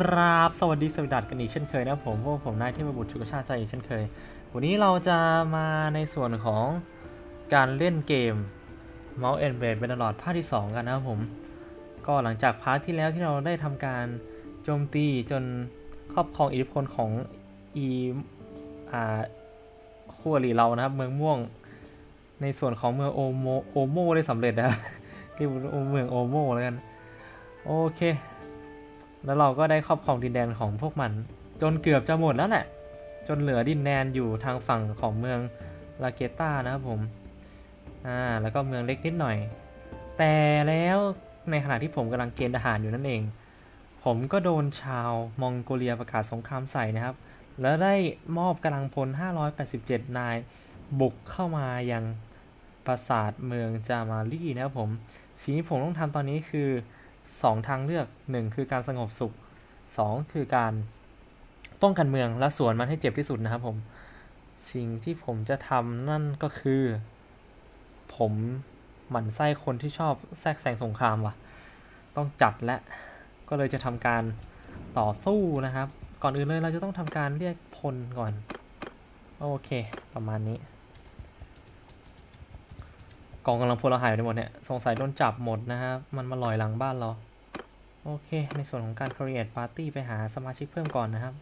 ครับ สวัสดีสวัสดีกันอีกเช่นเคยนะผมพวกผมนายเทพบุตรชุกชาติใจอีกเช่นเคย วันนี้เราจะมาในส่วนของการเล่นเกม Mouse and Blade เป็นตลอดภาคที่ 2 กันนะครับผม ก็หลังจากพาร์ทที่แล้วที่เราได้ทำการโจมตีจนครอบครองอิทธิพลของอีอ่าคู่อริเรานะครับ เมืองม่วง ในส่วนของเมืองโอโมโอโมได้สำเร็จนะเรียกว่าเมืองโอโมแล้วกันโอเค แล้วเราก็ได้ครอบครองดินแดนของพวกมัน จนเกือบจะหมดแล้วแหละ จนเหลือดินแดนอยู่ทางฝั่งของเมืองลาเกตานะครับผม อ่า แล้วก็เมืองเล็กนิดหน่อย แต่แล้วในขณะที่ผมกำลังเกณฑ์ทหารอยู่นั่นเอง ผมก็โดนชาวมองโกเลียประกาศสงครามใส่นะครับ แล้วได้มอบกำลังพล 587 นาย บุกเข้ามายังปราสาทเมืองจามารีนะครับผม สิ่งที่ผมต้องทำตอนนี้คือ 2 ทางเลือก 1 คือการสงบสุข 2 คือการป้องกันเมืองและสวนมันให้เจ็บที่สุดนะครับผม สิ่งที่ผมจะทำนั่นก็คือ ผมหมั่นไส้คนที่ชอบแทรกแซงสงครามว่ะ ต้องจัดและก็เลยจะทำการต่อสู้นะครับ ก่อนอื่นเลยเราจะต้องทำการเรียกพลก่อน โอเค ประมาณนี้ กองกำลังพลเราหายไปหมดเนี่ยสงสัยโดนจับหมดนะครับมันมาลอยหลังบ้านเรา โอเค ในส่วนของการ create party ไปหาสมาชิกเพิ่มก่อนนะครับ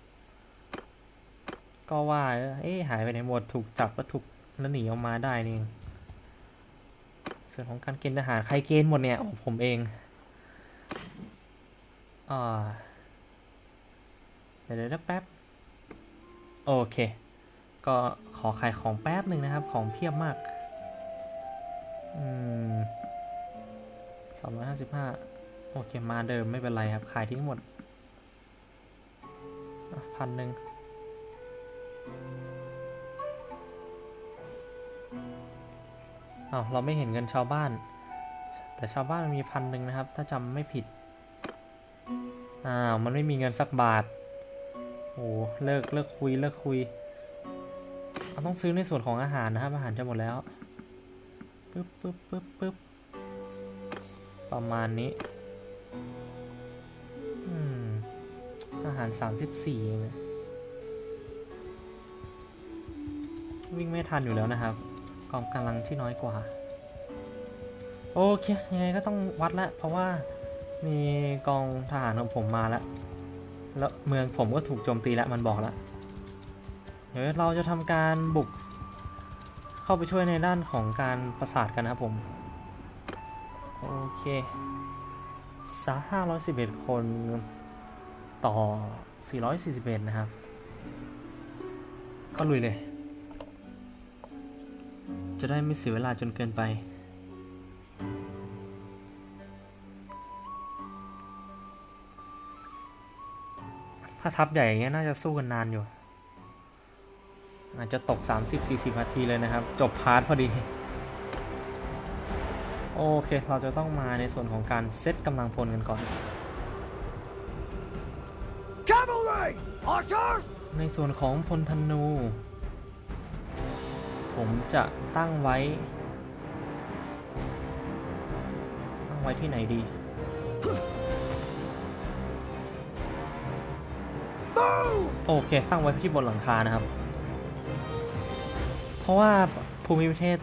ก็ว่า เอ๊หายไปไหนหมดถูกจับแล้วถูกแล้วหนีออกมาได้นี่ส่วนของการเกณฑ์ทหารใครเกณฑ์หมดเนี่ยผมเองอ่าเดี๋ยวเดี๋ยวแป๊บโอเค ก็ขอขายของแป๊บหนึ่งนะครับ ของเพียบมาก อืมสองร้อยห้าสิบห้าโอเค มาเดิมไม่เป็นไรครับ ขายทิ้งหมดพันหนึ่งอ้าวเราไม่เห็นเงินชาวบ้าน แต่ชาวบ้านมันมีพันหนึ่งนะครับ ถ้าจำไม่ผิด อ้าว มันไม่มีเงินสักบาท โอ้เลิกเลิกคุยเลิกคุย เราต้องซื้อในส่วนของอาหารนะครับ อาหารจะหมดแล้ว ปึ๊บปึ๊บปึ๊บปึ๊บประมาณนี้ อืม อาหาร 34เองวิ่งไม่ทันอยู่แล้วนะครับกองกำลังที่น้อยกว่า โอเค ยังไงก็ต้องวัดล้วเพราะว่ามีกองทหารของผมมาแล้ว แล้วเมืองผมก็ถูกโจมตีแล้วมันบอกแล้ว เดี๋ยวเราจะทำการบุก เข้าไปช่วยในด้านของการประสาทกันนะครับผม โอเคสาห้าร้อยสิบเอ็ดคนต่อสี่ร้อยสี่สิบเอ็ดนะครับ ก็ลุยเลย จะได้ไม่เสียเวลาจนเกินไปถ้าทับใหญ่อย่างเงี้ยน่าจะสู้กันนานอยู่ อาจจะตก 30-40 นาทีเลยนะครับ จบพาร์ทพอดี โอเค เราจะต้องมาในส่วนของการเซตกำลังพลกันก่อน Cavalry! Archers! ในส่วนของพลธนู ผมจะตั้งไว้ ตั้งไว้ที่ไหนดี Move! โอเค ตั้งไว้ที่บนหลังคานะครับ เพราะว่าภูมิประเทศ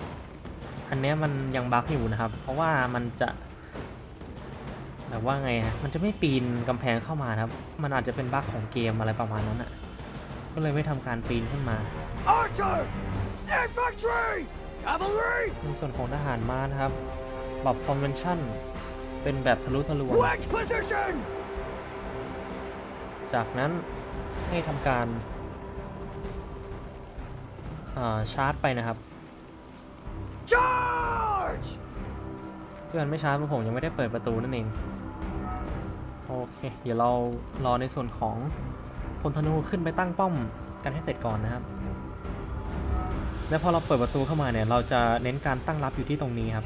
อันเนี้ยมันยังบั๊กอยู่นะครับ เพราะว่ามันจะแบบว่าไงฮะ มันจะไม่ปีนกำแพงเข้ามานะครับ มันอาจจะเป็นบั๊กของเกมอะไรประมาณนั้นอะ ก็เลยไม่ทำการปีนขึ้นมา Archers! Infantry! Cavalry! ในส่วนของทหารม้านะครับปรับ formation เป็นแบบทะลุทะลวง Wedge position! จากนั้นให้ทำการอ่า ชาร์จไปนะครับ Charge! ที่มันไม่ชาร์จเพราะผมยังไม่ได้เปิดประตูนั่นเอง โอเค เดี๋ยวเรารอในส่วนของพลธนูขึ้นไปตั้งป้อมกันให้เสร็จก่อนนะครับ แล้วพอเราเปิดประตูเข้ามาเนี่ย เราจะเน้นการตั้งรับอยู่ที่ตรงนี้ครับ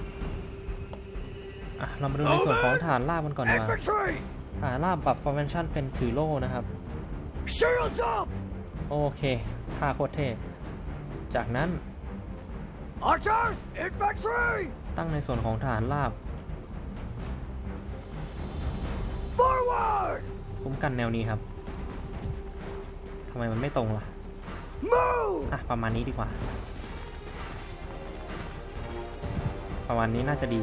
อะเรามาดูในส่วนของฐานราบกันก่อนดีกว่า Infantry! ฐานราบปรับ formation เป็นถือโล่นะครับ Shields up! โอเคท่าโคตรเท่ จากนั้น Archers! Infantry! ตั้งในส่วนของฐานราบ Forward! คุ้มกันแนวนี้ครับทำไมมันไม่ตรงล่ะ Move! อะประมาณนี้ดีกว่า ประมาณนี้น่าจะดี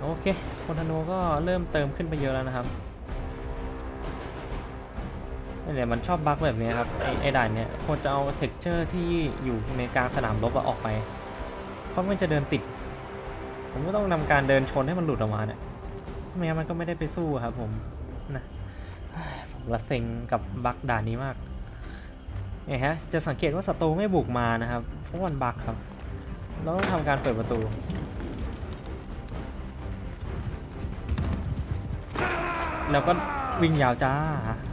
โอเค คนธนูก็เริ่มเติมขึ้นไปเยอะแล้วนะครับนี่เนี่ยมันชอบบั๊กแบบนี้ครับไอ้ไอด่านเนี่ยควรจะเอาเท็กเจอร์ที่อยู่ในกลางสนามรบออกไป เพราะมันจะเดินติด ผมก็ต้องนำการเดินชนให้มันหลุดออกมาเนี่ยไม่งั้นมันก็ไม่ได้ไปสู้ครับผมนะผมละเซ็งกับบั๊กด่านนี้มากเนี่ยฮะจะสังเกตว่าศัตรูไม่บุกมานะครับเพราะมันบั๊กครับเราต้องทำการเปิดประตู แล้วก็วิ่งยาวจ้า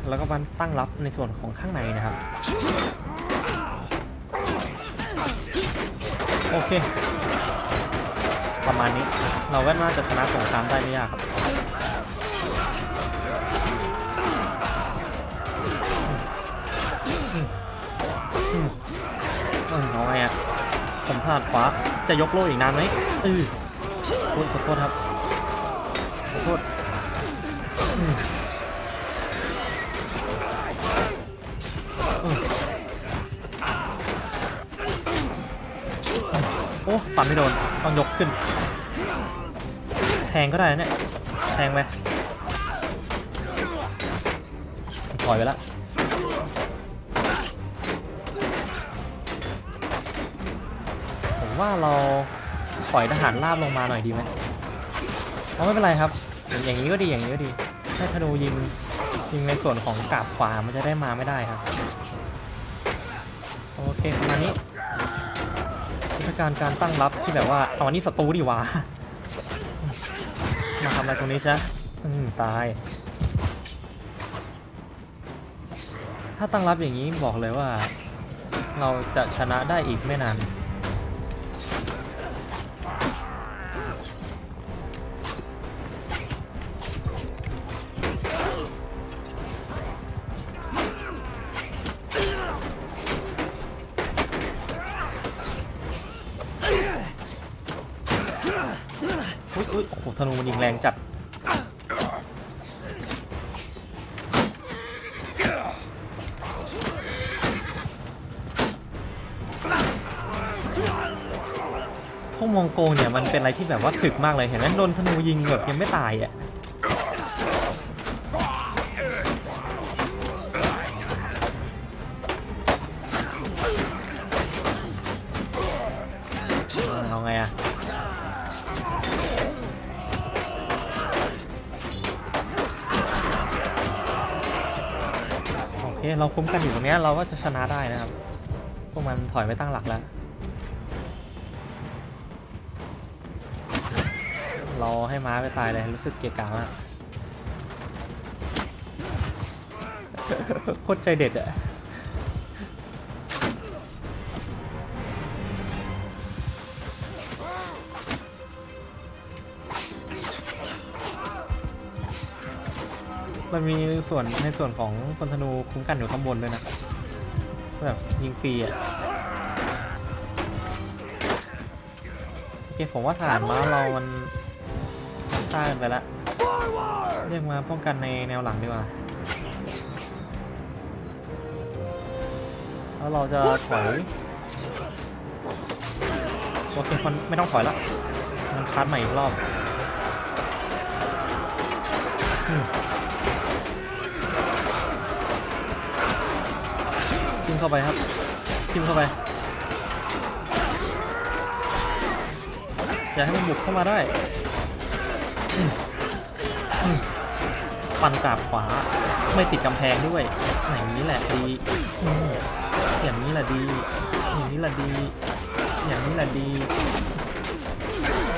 แล้วก็มันตั้งรับในส่วนของข้างในนะครับ โอเค ประมาณนี้ เราก็น่าจะชนะสงครามได้ไม่ยากครับอืมเอาไงอะผมพลาดขวา จะยกโล่อีกนานไหมเออโทษขอโทษครับ ขอโทษ ไม่โดนต้องยกขึ้น แทงก็ได้นะเนี่ย แทงไปถอยไปแล้วผมว่าเราปล่อยทหารราบลงมาหน่อยดีไหมเอาไม่เป็นไรครับ อย่างนี้ก็ดีอย่างนี้ก็ดีให้ธนูยิงยิงในส่วนของกาบขวามันจะได้มาไม่ได้ครับ โอเคประมาณนี้ ยุทธการการตั้งรับที่แบบว่าเอาอันนี้ศัตรูดิวะมาทำอะไรตรงนี้ใช่อืมตาย ถ้าตั้งรับอย่างนี้บอกเลยว่า เราจะชนะได้อีกไม่นาน รงจัดพวกมองโกเนี่ยมันเป็นอะไรที่แบบว่าถึกมากเลยเห็นไหมโดนธนูยิงแบบยังไม่ตายอะ เราคุ้มกันอยู่ตรงนี้เราก็จะชนะได้นะครับ พวกมันถอยไปตั้งหลักแล้ว เราให้ม้าไปตายเลยรู้สึกเกลียดกามากโคตรใจเด็ดอะ มันมีส่วนในส่วนของคนธนูคุ้มกันอยู่ข้างบนด้วยนะแบบยิงฟรีอะโอเคผมว่าฐานม้าเรามันสร้างไปแล้วเรียกมาป้องกันในแนวหลังดีกว่าแล้วเราจะถอยโอเคมันไม่ต้องถอยละมันชาร์จใหม่อีกรอบ เข้าไปครับทิมเข้าไป อย่าให้มันบุกเข้ามาได้ฟันกราบขวาไม่ติดกำแพงด้วยอย่างนี้แหละดีอย่างนี้แหละดีอย่างนี้แหละดี อย่างนี้แหละดี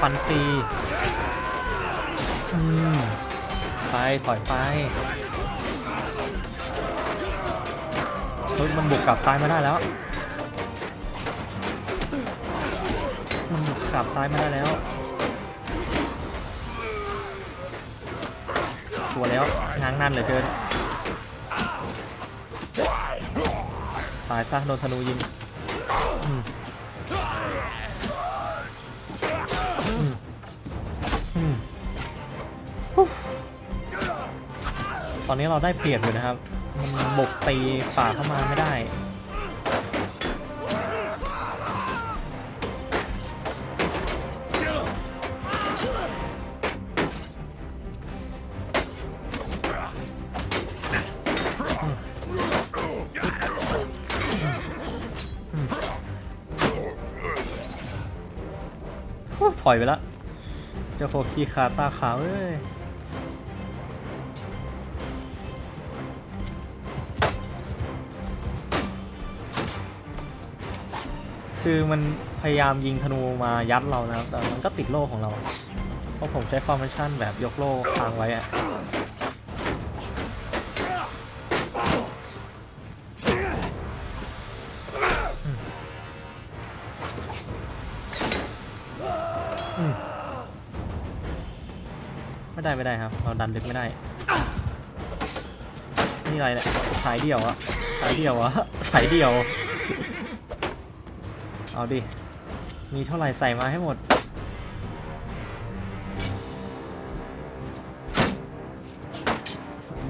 ฟันตีอืมไปถอยไป เฮ้ยมันบุกกลับซ้ายมาได้แล้ว มันบุกกลับซ้ายมาได้แล้วตัวแล้วง้างนั่นเหลือเกิน ตายซะโดนธนูยิงตอนนี้เราได้เปรียบอยู่นะครับ บกตีฝ่าเข้ามาไม่ได้ถอยไปละ เจ้าโฟกีคาตาขาวเอ้ย คือมันพยายามยิงธนูมายัดเรานะครับ แต่มันก็ติดโล่ของเรา เพราะผมใช้ฟอร์เมชั่นแบบยกโล่ค้างไว้อะไม่ได้ไม่ได้ครับ เราดันลึกไม่ได้ นี่อะไรเนี่ยสายเดี่ยวอะสายเดี่ยวอะสายเดี่ยว เอาดิ มีเท่าไหร่ใส่มาให้หมด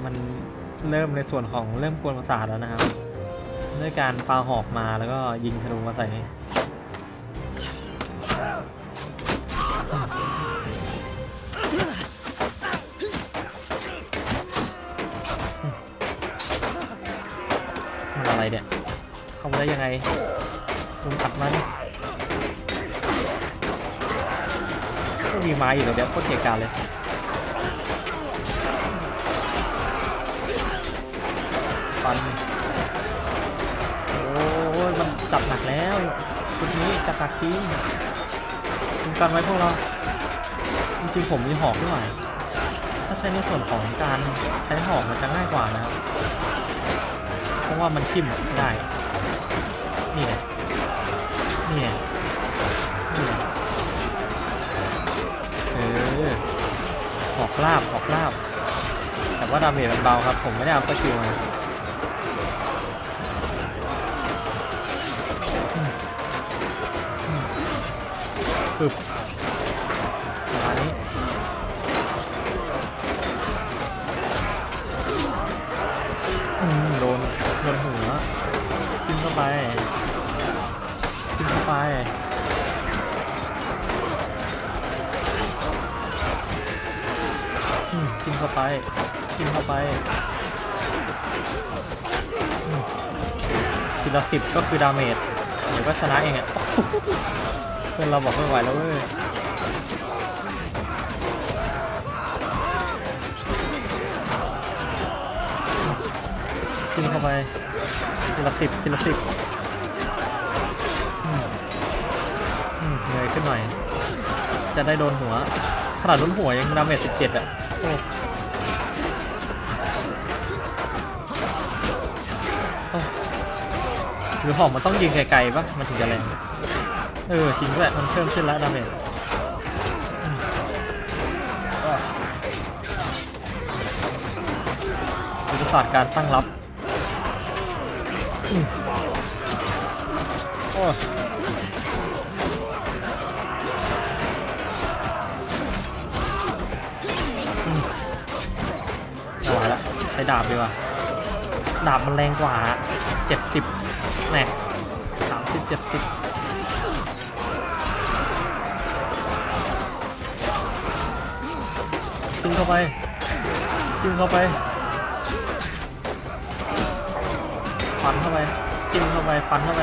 มันเริ่มในส่วนของเริ่มกวนประสาทแล้วนะครับ ด้วยการปาหอกมาแล้วก็ยิงธนูมาใส่มันอะไรเนี่ยเข้ามาได้ยังไง ลุงอัดมันก็มีไม้อยู่เลยเดี๋ยวโคตรเกะกาเลยฟันโอ้ยมันจับหนักแล้วชุดนี้จับหนักจริงคุมกันไว้พวกเรา จริงๆผมมีหอกด้วยถ้าใช้ในส่วนของการใช้หอกมันจะง่ายกว่านะครับ เพราะว่ามันทิ่มได้ นี่ไงนี่ไเนี่ยเออหอกลาบหอกลาบ แต่ว่าดาเมจมันเบาครับ ผมไม่ได้เอาสกิลมา กินเข้าไป กินเข้าไปทีละสิบก็คือดาเมจเดี๋ยวก็ชนะเองอะเพื่อนเราบอกไม่ไหวแล้วเว้ยกินเข้าไปทีละสิบทีละสิบเหนื่อยขึ้นหน่อย จะได้โดนหัว ขนาดโดนหัวยังดาเมจสิบเจ็ดอะ หรือหอกมันต้องยิงไกลๆปะมันถึงจะแรงเออจริงด้วยมันเพิ่มขึ้นแล้วดาเมจยุทธศาสตร์การตั้งรับอืมโอ้ยอืมไม่ไหวละใช้ดาบดีกว่า ดาบมันแรงกว่า 70 น่สามสิบเจ็ดสิบกินเข้าไปกินเข้าไปฟันเข้าไปจิ้มเข้าไปฟันเข้าไป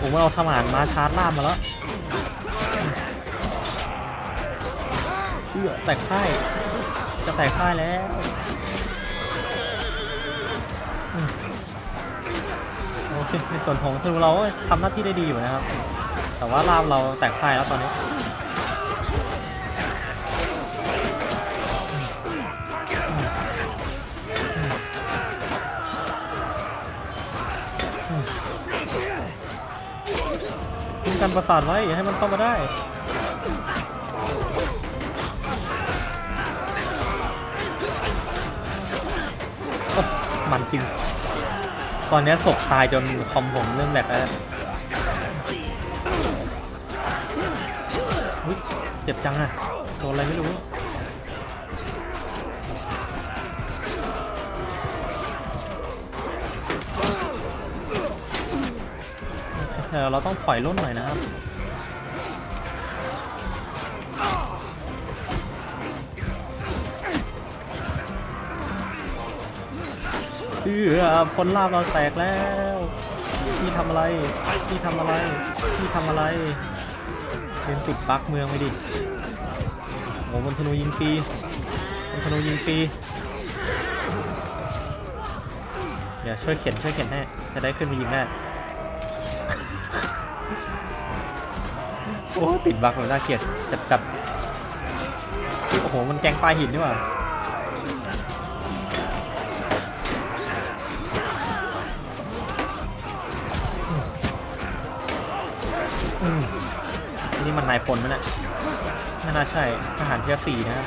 ผมว่าเราทำอาหารมาชาร์จล่ามมาแล้ว อื้อแตกพ่ายจะแตกพ่ายแล้วโอเคในส่วนของธนูเราก็ทำหน้าที่ได้ดีอยู่นะครับ แต่ว่าล่ามเราแตกพ่ายแล้วตอนนี้กันประสาทไว้อย่าให้มันเข้ามาได้ มันจริง ตอนนี้ศพตายจนคอมผมเริ่มแหลกแล้วเจ็บจังอะโดนอะไรไม่รู้เราต้องถอยร่นหน่อยนะครับ อผลลาบเราแตกแล้วพี่ทำอะไรพี่ทำอะไรพี่ทำอะไรเป็นติดบั๊กเมืองไปดิโอ้บนธนูยิงฟรีบนธนูยิงฟรีเดี๋ยวช่วยเข็นช่วยเข็นให้จะได้ขึ้นไปยิงได้โอ้ติดบักเลยน่าเกลียดจับจับโอ้โหมันแกงปลาหินนี่หว่า นี่มันนายพลมั้ยเนี่ยไม่น่าใช่ทหารเทียสี่นะ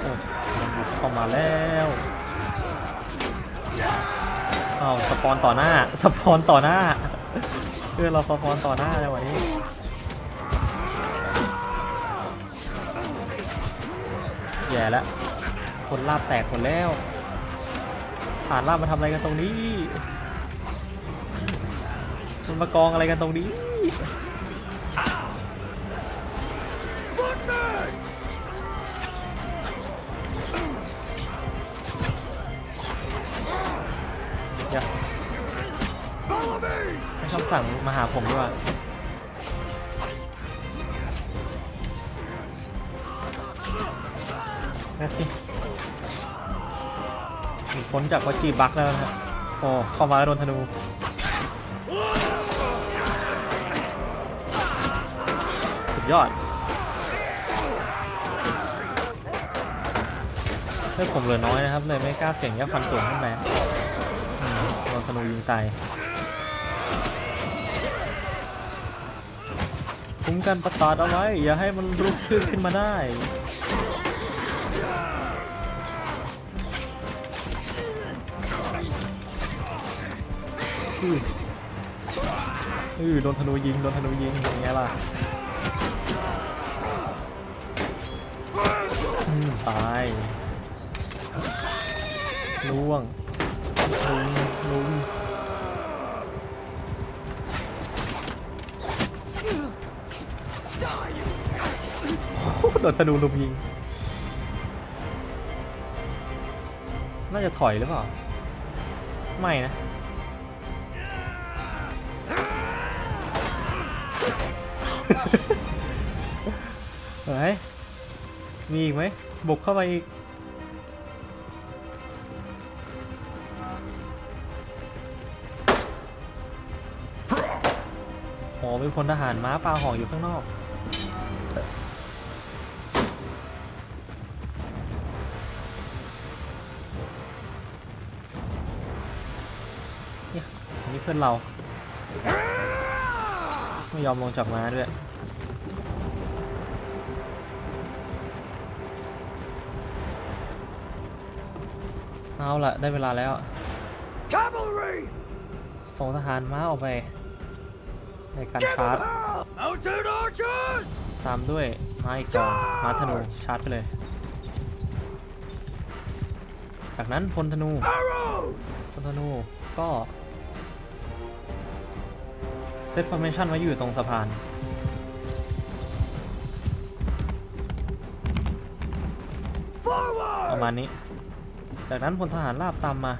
โอ้มันบุกเข้ามาแล้วเอ้าสปอนต่อหน้าสปอนต่อหน้าเพื่อเราสปอนต่อหน้าเลยวันนี้แย่แล้วคนลาบแตกหมดแล้วผ่านลาบมาทำอะไรกันตรงนี้ มันมากองอะไรกันตรงนี้ Footman! เดี๋ยว Follow me! ให้คำสั่งมาหาผมดีกว่าพ้นจากวัจีบักแล้วนะครับโอ้เข้ามาโดนธนู ยอดเพื่อผมเหลือน้อยนะครับ เลยไม่กล้าเสี่ยงยับฟันสูงขึ้นไปอืมโดนธนูยิงตายคุ้มกันประสาทเอาไว้ อย่าให้มันรุกขึ้นขึ้นมาได้อืออือโดนธนูยิง โดนธนูยิงอย่างเงี้ยล่ะ ตายล่วงลุงลุงโอ้โหโดนธนูลุมยิง น่าจะถอยหรือเปล่า ไม่นะเฮ้ยมีอีกไหม บุกเข้าไปอีก โอ้มีพลทหารม้าปลาหอกอยู่ข้างนอกเนี่ยนี่เพื่อนเรา ไม่ยอมลงจากม้าด้วย เอาละได้เวลาแล้ว Cavalry! ส่งทหารม้าออกไป ในการ Give ชาร์จ him hell! Mounted archers! ตามด้วยม้าอีกกองม้าธนูชาร์จไปเลย จากนั้นพลธนู Arrows! พลธนูก็เซตฟอร์เมชันไว้อยู่ตรงสะพาน Forward! ประมาณนี้ จากนั้นพลทหารราบตามมา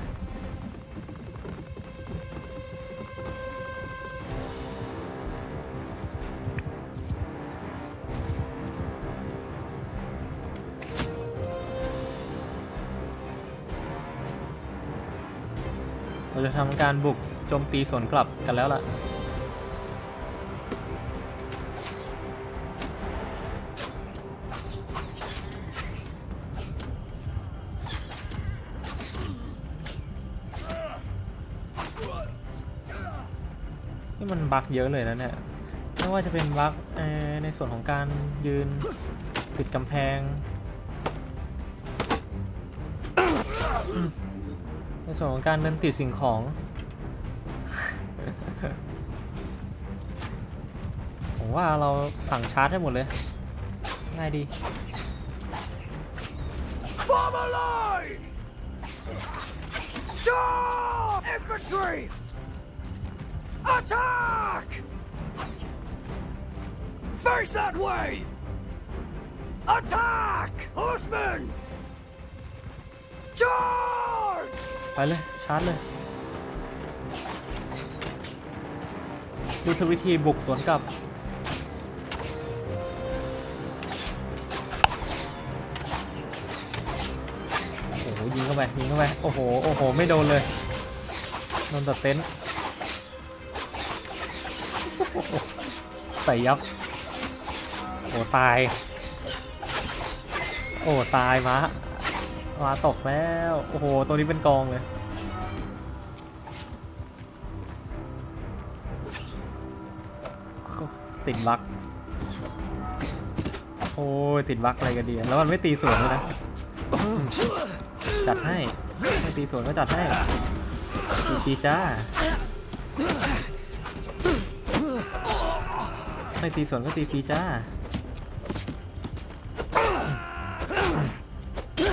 เราจะทำการบุกโจมตีสวนกลับกันแล้วล่ะ บั๊กเยอะเลยนะเนี่ยไม่ว่าจะเป็นบั๊กในส่วนของการยืนติดกำแพง ในส่วนของการเดินติดสิ่งของผมว่าเราสั่งชาร์จให้หมดเลย ง่ายดี Attack! Face that way! Attack! Horsemen! Charge! ไปเลย ชาร์จเลยยุทธวิธีบุกสวนกลับ โอ้โหยิงเข้าไปยิงเข้าไป โอ้โห โอ้โห ไม่โดนเลยโดนแต่เต็นท์ ใส่ยับ โอ้ตาย โอ้ตายมะมาตกแล้ว โอ้โห ตัวนี้เป็นกองเลย ติดบัก โอ้ยติดบักอะไรกันดี แล้วมันไม่ตีสวนเลยนะ จัดให้ ไม่ตีสวนก็จัดให้ตีจ้า ไม่ตีสวนก็ตีฟรีจ้า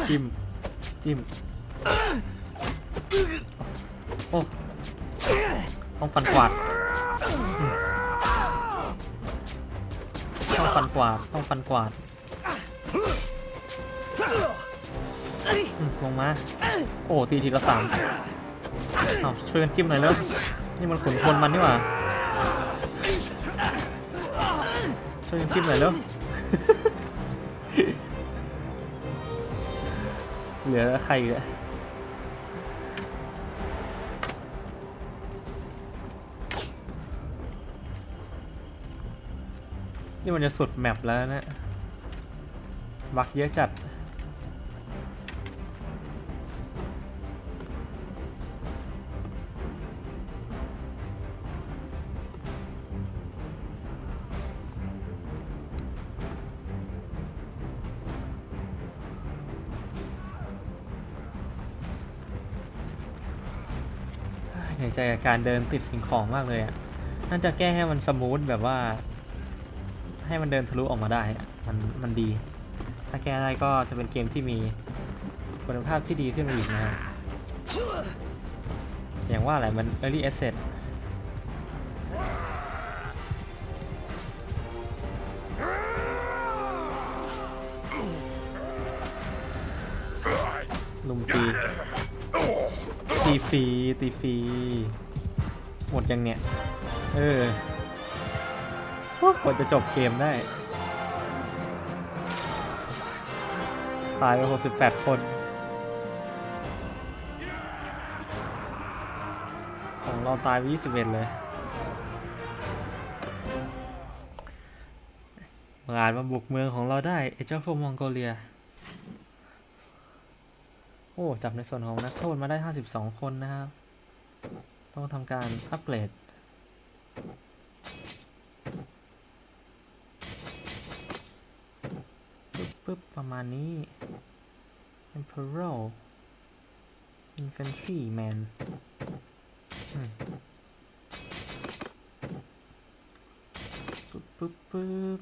จิ้มจิ้มโอ้ต้องฟันกวาดต้องฟันกวาดต้องฟันกวาดลงมา โอ้ตีทีละสามเอาช่วยกันจิ้มหน่อยแล้วนี่มันขุนพลมันนี่หว่า ช่วยกันคิดหน่อยแล้วเหลือใครอีกอะนี่มันจะสุดแมปแล้วนะบักเยอะจัด ใจกับการเดินติดสิ่งของมากเลยอะน่าจะแก้ให้มันสมูทแบบว่า ให้มันเดินทะลุออกมาได้มันมันดี ถ้าแก้ได้ก็จะเป็นเกมที่มีคุณภาพที่ดีขึ้นมาอีกนะอย่างว่าแหละมัน early asset ลุมตี ตีฟรีตีฟรีหมดยังเนี่ย เออโอ้กว่าจะจบเกมได้ ตายไป 68 คนของเราตายไป21 เลยงานมาบุกเมืองของเราได้ไอ้เจ้าพวกมองโกเลีย โอ้จับในส่วนของนักโทษมาได้ 52 คนนะครับ ต้องทำการอัปเกรดปึ๊บประมาณนี้ Emperor Infantry Man ปึ๊บปึ๊บปึ๊บ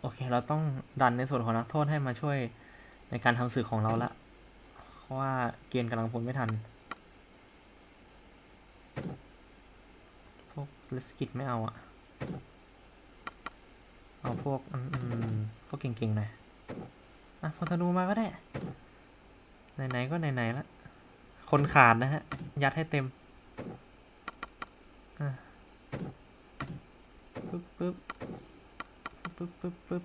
โอเค เราต้องดันในส่วนของนักโทษให้มาช่วยในการทำศึกของเราละ ราะว่าเกียนกำลังพลไม่ทัน พวกลิสกิตไม่เอาอะเอาพวกอืมพวกเก่งๆหน่อยอะพลธนูมาก็ได้ ไหนๆก็ไหนๆละ คนขาดนะฮะ ยัดให้เต็มปึ๊บปึ๊บปึ๊บปึ๊บปึ๊บ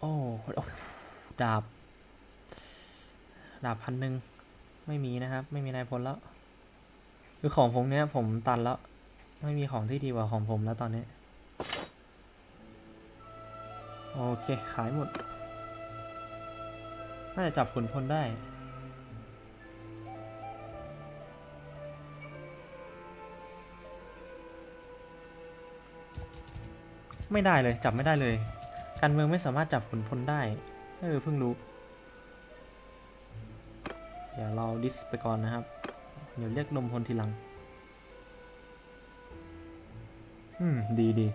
โอ้โห ดาบ ดาบพันหนึ่งไม่มีนะครับ ไม่มีนายพลแล้ว คือของผมเนี้ยผมตันแล้ว ไม่มีของที่ดีกว่าของผมแล้วตอนนี้ โอเคขายหมด น่าจะจับขุนพลได้ไม่ได้เลย จับไม่ได้เลย การเมืองไม่สามารถจับขุนพลได้ เออเพิ่งรู้ เดี๋ยวเราดิสไปก่อนนะครับ เดี๋ยวเรียกนมพลทีหลัง อืม ดีดี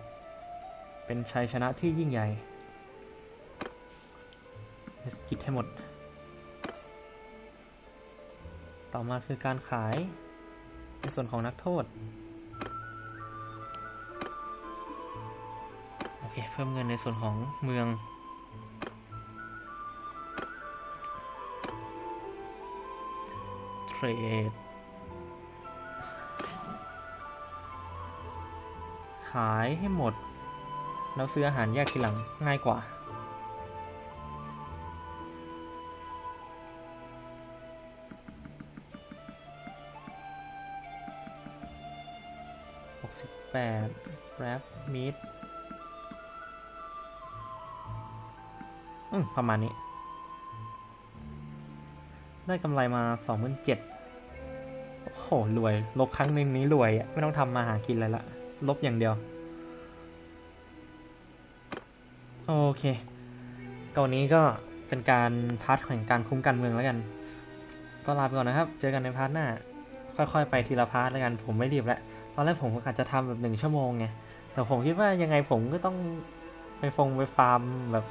เป็นชัยชนะที่ยิ่งใหญ่เอสกิดให้หมด ต่อมาคือการขาย ในส่วนของนักโทษ เพิ่มเงินในส่วนของเมือง เทรด ขายให้หมด แล้วซื้ออาหารแยกทีหลังง่ายกว่าหกสิบแปดแรปมิด อืมประมาณนี้ ได้กำไรมาสองหมื่นเจ็ดโอ้โห รวย ลบครั้งหนึ่งนี้รวยอะไม่ต้องทำมาหากินอะไรละ ลบอย่างเดียว โอเคก็วันนี้ก็เป็นการพาร์ทของการคุ้มกันเมืองแล้วกัน ก็ลาไปก่อนนะครับ เจอกันในพาร์ทหน้า ค่อยๆ ไปทีละพาร์ทแล้วกัน ผมไม่รีบแล้วตอนแรกผมก็อาจจะทำแบบหนึ่งชั่วโมงไง แต่ผมคิดว่ายังไงผมก็ต้องไปฟงไปฟาร์มแบบ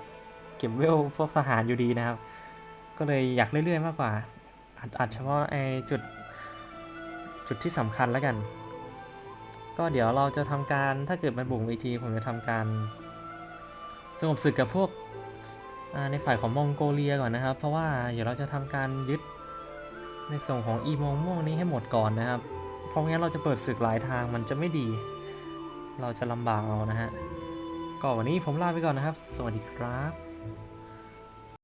เก็บเวลพวกทหารอยู่ดีนะครับ ก็เลยอยากเรื่อยๆมากกว่าอัดอัดเฉพาะไอจุดจุดที่สำคัญแล้วกัน ก็เดี๋ยวเราจะทำการถ้าเกิดมันบุกอีกทีผมจะทำการสงบศึกกับพวกในฝ่ายของมองโกเลียก่อนนะครับ เพราะว่าเดี๋ยวเราจะทำการยึดในส่วนของอีมองม่วงนี้ให้หมดก่อนนะครับ เพราะงั้นเราจะเปิดศึกหลายทางมันจะไม่ดี เราจะลำบากเอานะฮะก็วันนี้ผมลาไปก่อนนะครับ สวัสดีครับ